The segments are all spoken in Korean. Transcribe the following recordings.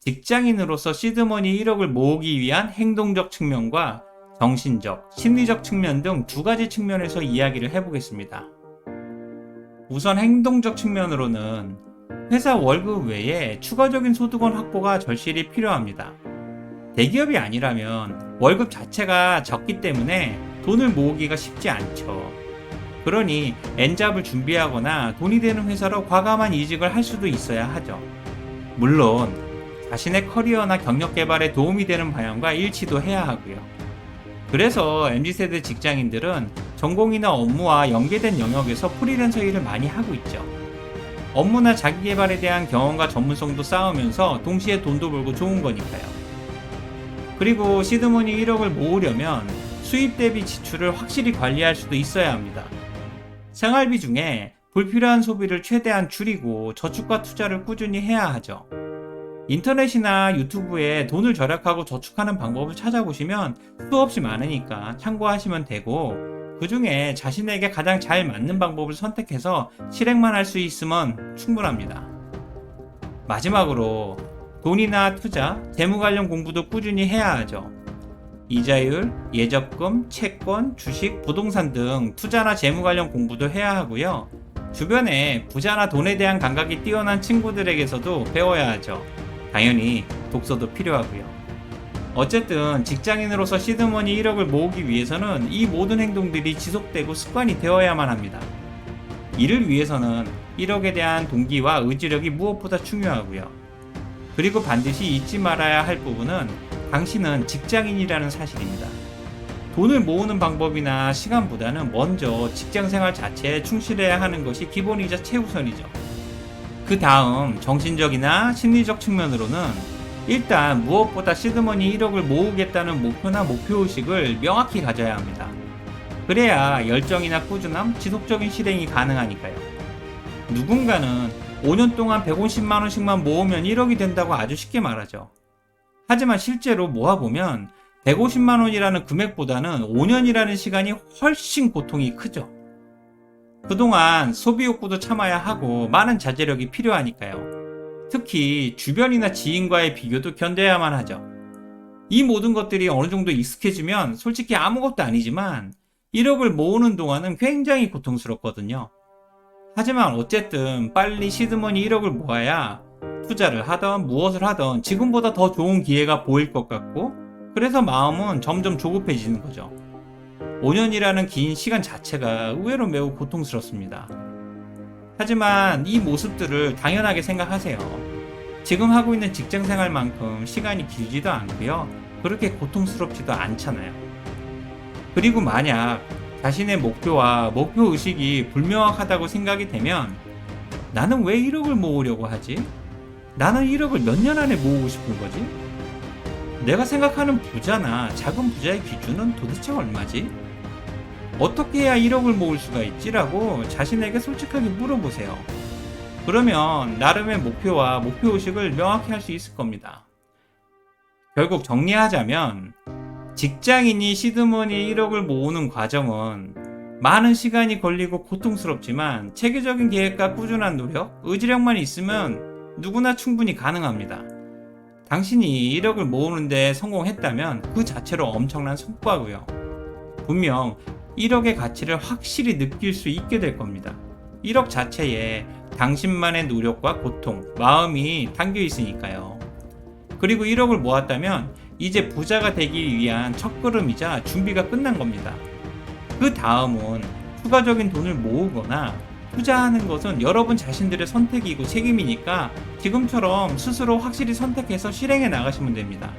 직장인으로서 시드머니 1억을 모으기 위한 행동적 측면과 정신적, 심리적 측면 등 두 가지 측면에서 이야기를 해보겠습니다. 우선 행동적 측면으로는 회사 월급 외에 추가적인 소득원 확보가 절실히 필요합니다. 대기업이 아니라면 월급 자체가 적기 때문에 돈을 모으기가 쉽지 않죠. 그러니 엔잡을 준비하거나 돈이 되는 회사로 과감한 이직을 할 수도 있어야 하죠. 물론 자신의 커리어나 경력 개발에 도움이 되는 방향과 일치도 해야 하고요. 그래서 MZ세대 직장인들은 전공이나 업무와 연계된 영역에서 프리랜서 일을 많이 하고 있죠. 업무나 자기 개발에 대한 경험과 전문성도 쌓으면서 동시에 돈도 벌고 좋은 거니까요. 그리고 시드머니 1억을 모으려면 수입 대비 지출을 확실히 관리할 수도 있어야 합니다. 생활비 중에 불필요한 소비를 최대한 줄이고 저축과 투자를 꾸준히 해야 하죠. 인터넷이나 유튜브에 돈을 절약하고 저축하는 방법을 찾아보시면 수없이 많으니까 참고하시면 되고 그 중에 자신에게 가장 잘 맞는 방법을 선택해서 실행만 할 수 있으면 충분합니다. 마지막으로 돈이나 투자, 재무 관련 공부도 꾸준히 해야 하죠. 이자율, 예적금, 채권, 주식, 부동산 등 투자나 재무 관련 공부도 해야 하고요. 주변에 부자나 돈에 대한 감각이 뛰어난 친구들에게서도 배워야 하죠. 당연히 독서도 필요하고요. 어쨌든 직장인으로서 시드머니 1억을 모으기 위해서는 이 모든 행동들이 지속되고 습관이 되어야만 합니다. 이를 위해서는 1억에 대한 동기와 의지력이 무엇보다 중요하고요. 그리고 반드시 잊지 말아야 할 부분은 당신은 직장인이라는 사실입니다. 돈을 모으는 방법이나 시간보다는 먼저 직장 생활 자체에 충실해야 하는 것이 기본이자 최우선이죠. 그 다음 정신적이나 심리적 측면으로는 일단 무엇보다 시드머니 1억을 모으겠다는 목표나 목표의식을 명확히 가져야 합니다. 그래야 열정이나 꾸준함, 지속적인 실행이 가능하니까요. 누군가는 5년 동안 150만원씩만 모으면 1억이 된다고 아주 쉽게 말하죠. 하지만 실제로 모아보면 150만원이라는 금액보다는 5년이라는 시간이 훨씬 고통이 크죠. 그동안 소비 욕구도 참아야 하고 많은 자제력이 필요하니까요. 특히 주변이나 지인과의 비교도 견뎌야만 하죠. 이 모든 것들이 어느 정도 익숙해지면 솔직히 아무것도 아니지만 1억을 모으는 동안은 굉장히 고통스럽거든요. 하지만 어쨌든 빨리 시드머니 1억을 모아야 투자를 하던 무엇을 하던 지금보다 더 좋은 기회가 보일 것 같고 그래서 마음은 점점 조급해지는 거죠. 5년이라는 긴 시간 자체가 의외로 매우 고통스럽습니다. 하지만 이 모습들을 당연하게 생각하세요. 지금 하고 있는 직장 생활만큼 시간이 길지도 않고요. 그렇게 고통스럽지도 않잖아요. 그리고 만약 자신의 목표와 목표 의식이 불명확하다고 생각이 되면 나는 왜 1억을 모으려고 하지? 나는 1억을 몇 년 안에 모으고 싶은 거지? 내가 생각하는 부자나 작은 부자의 기준은 도대체 얼마지? 어떻게 해야 1억을 모을 수가 있지라고 자신에게 솔직하게 물어보세요. 그러면 나름의 목표와 목표 의식을 명확히 할 수 있을 겁니다. 결국 정리하자면 직장인이 시드머니 1억을 모으는 과정은 많은 시간이 걸리고 고통스럽지만 체계적인 계획과 꾸준한 노력, 의지력만 있으면 누구나 충분히 가능합니다. 당신이 1억을 모으는데 성공했다면 그 자체로 엄청난 성과고요. 분명 1억의 가치를 확실히 느낄 수 있게 될 겁니다. 1억 자체에 당신만의 노력과 고통, 마음이 담겨 있으니까요. 그리고 1억을 모았다면 이제 부자가 되기 위한 첫걸음이자 준비가 끝난 겁니다. 그 다음은 추가적인 돈을 모으거나 투자하는 것은 여러분 자신들의 선택이고 책임이니까 지금처럼 스스로 확실히 선택해서 실행해 나가시면 됩니다.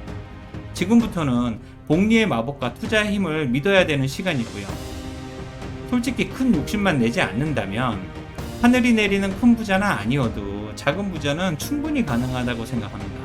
지금부터는 복리의 마법과 투자의 힘을 믿어야 되는 시간이고요. 솔직히 큰 욕심만 내지 않는다면 하늘이 내리는 큰 부자는 아니어도 작은 부자는 충분히 가능하다고 생각합니다.